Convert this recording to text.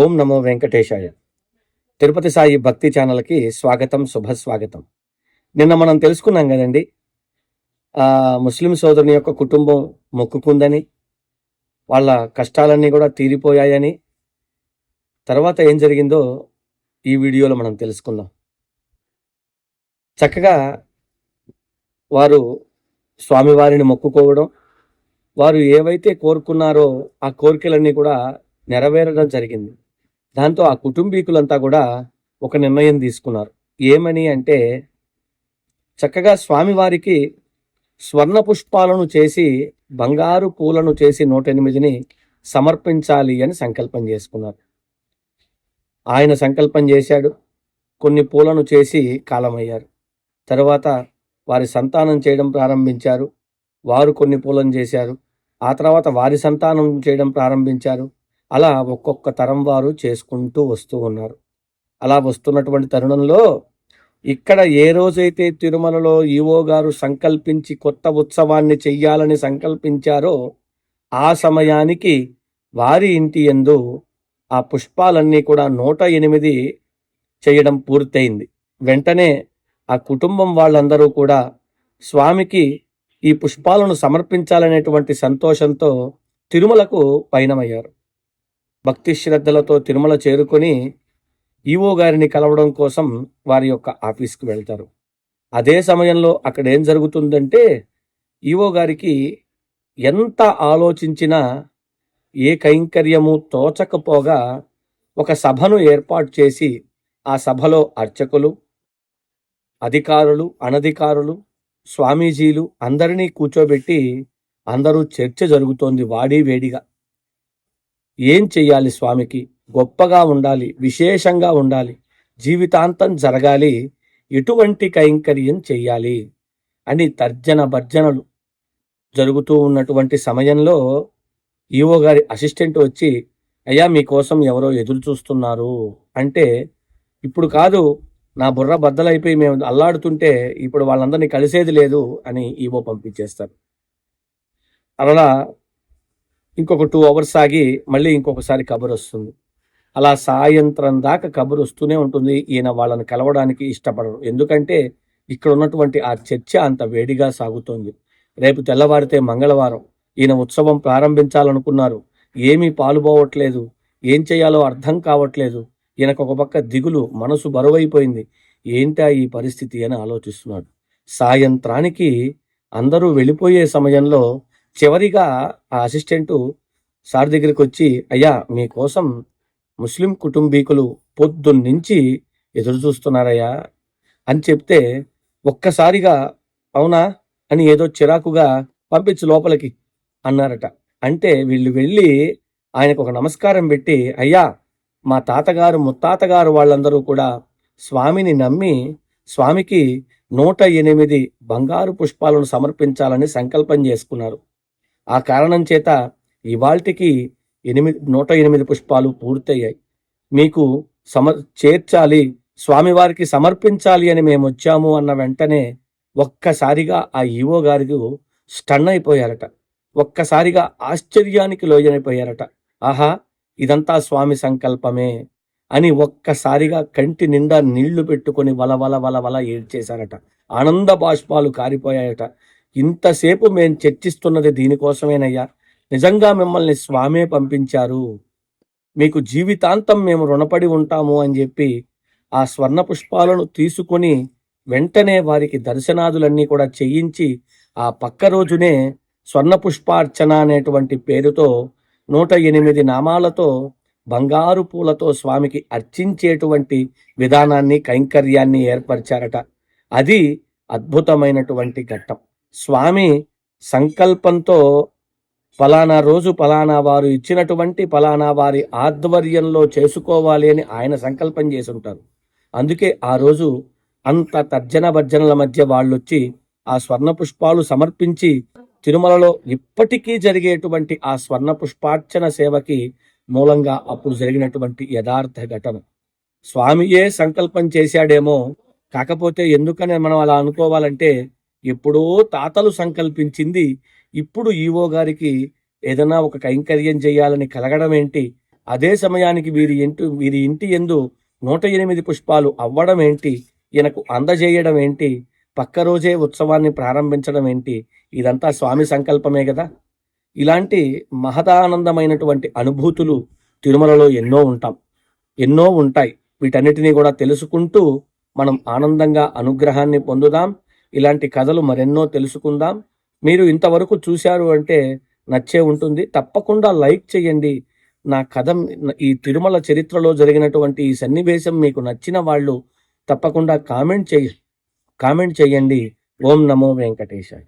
ఓం నమో వెంకటేశాయ. తిరుపతి సాయి భక్తి ఛానల్కి స్వాగతం శుభస్వాగతం. నిన్న మనం తెలుసుకున్నాం కదండి ముస్లిం సోదరుని యొక్క కుటుంబం మొక్కుకుందని వాళ్ళ కష్టాలన్నీ కూడా తీరిపోయాయని తర్వాత ఏం జరిగిందో ఈ వీడియోలో మనం తెలుసుకుందాం. చక్కగా వారు స్వామివారిని మొక్కుకోవడం వారు ఏవైతే కోరుకున్నారో ఆ కోరికలన్నీ కూడా నెరవేరడం జరిగింది. దాంతో ఆ కుటుంబీకులంతా కూడా ఒక నిర్ణయం తీసుకున్నారు. ఏమని అంటే చక్కగా స్వామివారికి స్వర్ణ పుష్పాలను చేసి బంగారు పూలను చేసి నూట ఎనిమిదిని సమర్పించాలి అని సంకల్పం చేసుకున్నారు. ఆయన సంకల్పం చేశాడు. కొన్ని పూలను చేసి కాలమయ్యారు. తర్వాత వారి సంతానం చేయడం ప్రారంభించారు. వారు కొన్ని పూలను చేశారు. ఆ తర్వాత వారి సంతానం చేయడం ప్రారంభించారు. అలా ఒక్కొక్క తరం వారు చేసుకుంటూ వస్తూ ఉన్నారు. అలా వస్తున్నటువంటి తరుణంలో ఇక్కడ ఏ రోజైతే తిరుమలలో ఈవో గారు సంకల్పించి కొత్త ఉత్సవాన్ని చెయ్యాలని సంకల్పించారో ఆ సమయానికి వారి ఇంటి యందు ఆ పుష్పాలన్నీ కూడా నూట ఎనిమిది చేయడం పూర్తయింది. వెంటనే ఆ కుటుంబం వాళ్ళందరూ కూడా స్వామికి ఈ పుష్పాలను సమర్పించాలనేటువంటి సంతోషంతో తిరుమలకు పయనమయ్యారు. భక్తి శ్రద్ధలతో తిరుమల చేరుకొని ఈవో గారిని కలవడం కోసం వారి యొక్క ఆఫీస్కి వెళ్తారు. అదే సమయంలో అక్కడ ఏం జరుగుతుందంటే ఈవో గారికి ఎంత ఆలోచించినా ఏ కైంకర్యము తోచకపోగా ఒక సభను ఏర్పాటు చేసి ఆ సభలో అర్చకులు అధికారులు అనధికారులు స్వామీజీలు అందరినీ కూర్చోబెట్టి అందరూ చర్చ జరుగుతోంది వాడి వేడిగా. ఏం చెయ్యాలి స్వామికి? గొప్పగా ఉండాలి విశేషంగా ఉండాలి జీవితాంతం జరగాలి ఎటువంటి కైంకర్యం చెయ్యాలి అని తర్జన భర్జనలు జరుగుతూ ఉన్నటువంటి సమయంలో ఈవో గారి అసిస్టెంట్ వచ్చి అయ్యా మీకోసం ఎవరో ఎదురు చూస్తున్నారు. అంటే ఇప్పుడు కాదు నా బుర్ర బద్దలైపోయి మేము అల్లాడుతుంటే ఇప్పుడు వాళ్ళందరినీ కలిసేది లేదు అని ఈవో పంపించేస్తారు. అలా ఇంకొక టూ అవర్స్ ఆగి మళ్ళీ ఇంకొకసారి కబురు వస్తుంది. అలా సాయంత్రం దాకా కబురు వస్తూనే ఉంటుంది. ఈయన వాళ్ళని కలవడానికి ఇష్టపడరు. ఎందుకంటే ఇక్కడ ఉన్నటువంటి ఆ చర్చ అంత వేడిగా సాగుతోంది. రేపు తెల్లవారితే మంగళవారం. ఈయన ఉత్సవం ప్రారంభించాలనుకున్నారు. ఏమీ పాలుపోవట్లేదు ఏం చేయాలో అర్థం కావట్లేదు. ఈయనకు ఒక పక్క దిగులు మనసు బరువైపోయింది. ఏంటా ఈ పరిస్థితి అని ఆలోచిస్తున్నాడు. సాయంత్రానికి అందరూ వెళ్ళిపోయే సమయంలో చివరిగా ఆ అసిస్టెంటు సార్ దగ్గరికి వచ్చి అయ్యా మీకోసం ముస్లిం కుటుంబీకులు పొద్దున్నుంచి ఎదురు చూస్తున్నారయ్యా అని చెప్తే ఒక్కసారిగా అవునా? అని ఏదో చిరాకుగా పంపించు లోపలికి అన్నారట. అంటే వీళ్ళు వెళ్ళి ఆయనకు ఒక నమస్కారం పెట్టి అయ్యా మా తాతగారు ముత్తాతగారు వాళ్ళందరూ కూడా స్వామిని నమ్మి స్వామికి నూట ఎనిమిది బంగారు పుష్పాలను సమర్పించాలని సంకల్పం చేసుకున్నారు. ఆ కారణం చేత ఇవాల్టికి ఎనిమిది నూట ఎనిమిది పుష్పాలు పూర్తయ్యాయి. మీకు సమ చేర్చాలి స్వామివారికి సమర్పించాలి అని మేము వచ్చాము అన్న వెంటనే ఒక్కసారిగా ఆ ఈవో గారికి స్టన్ అయిపోయారట. ఒక్కసారిగా ఆశ్చర్యానికి లోయనైపోయారట ఆహా ఇదంతా స్వామి సంకల్పమే అని ఒక్కసారిగా కంటి నిండా నీళ్ళు పెట్టుకొని వల వల వల వల ఏడ్చేశారట. ఆనంద బాష్పాలు కారిపోయాయట. ఇంతసేపు మేము చర్చిస్తున్నది దీనికోసమేనయ్యా. నిజంగా మిమ్మల్ని స్వామే పంపించారు. మీకు జీవితాంతం మేము రుణపడి ఉంటాము అని చెప్పి ఆ స్వర్ణ పుష్పాలను తీసుకొని వెంటనే వారికి దర్శనాదులన్నీ కూడా చేయించి ఆ పక్క రోజునే స్వర్ణ పుష్పార్చన అనేటువంటి పేరుతో నూట ఎనిమిది నామాలతో బంగారు పూలతో స్వామికి అర్చించేటువంటి విధానాన్ని కైంకర్యాన్ని ఏర్పరిచారట. అది అద్భుతమైనటువంటి ఘట్టం. స్వామి సంకల్పంతో ఫలానా రోజు ఫలానా వారు ఇచ్చినటువంటి ఫలానా వారి ఆధ్వర్యంలో చేసుకోవాలి అని ఆయన సంకల్పం చేసి ఉంటారు అందుకే ఆ రోజు అంత తర్జన భర్జనల మధ్య వాళ్ళొచ్చి ఆ స్వర్ణ పుష్పాలు సమర్పించి తిరుమలలో ఇప్పటికీ జరిగేటువంటి ఆ స్వర్ణ పుష్పార్చన సేవకి మూలంగా అప్పుడు జరిగినటువంటి యథార్థ ఘటన. స్వామియే సంకల్పం చేశాడేమో కాకపోతే ఎందుకని మనం అలా అనుకోవాలంటే ఎప్పుడో తాతలు సంకల్పించింది ఇప్పుడు ఈవో గారికి ఏదైనా ఒక కైంకర్యం చేయాలని కలగడం ఏంటి? అదే సమయానికి వీరి ఇంటి వీరి ఇంటి ఎందు నూట ఎనిమిది పుష్పాలు అవ్వడం ఏంటి? ఈయనకు అందజేయడం ఏంటి? పక్క రోజే ఉత్సవాన్ని ప్రారంభించడం ఏంటి? ఇదంతా స్వామి సంకల్పమే కదా ఇలాంటి మహదానందమైనటువంటి అనుభూతులు తిరుమలలో ఎన్నో ఉంటాం. ఎన్నో ఉంటాయి. వీటన్నిటినీ కూడా తెలుసుకుంటూ మనం ఆనందంగా అనుగ్రహాన్ని పొందుదాం. ఇలాంటి కథలు మరెన్నో తెలుసుకుందాం. మీరు ఇంతవరకు చూశారు అంటే నచ్చే ఉంటుంది. తప్పకుండా లైక్ చేయండి. నా కథ ఈ తిరుమల చరిత్రలో జరిగినటువంటి ఈ సన్నివేశం మీకు నచ్చిన వాళ్ళు తప్పకుండా కామెంట్ చేయ కామెంట్ చేయండి. ఓం నమో వెంకటేశాయ.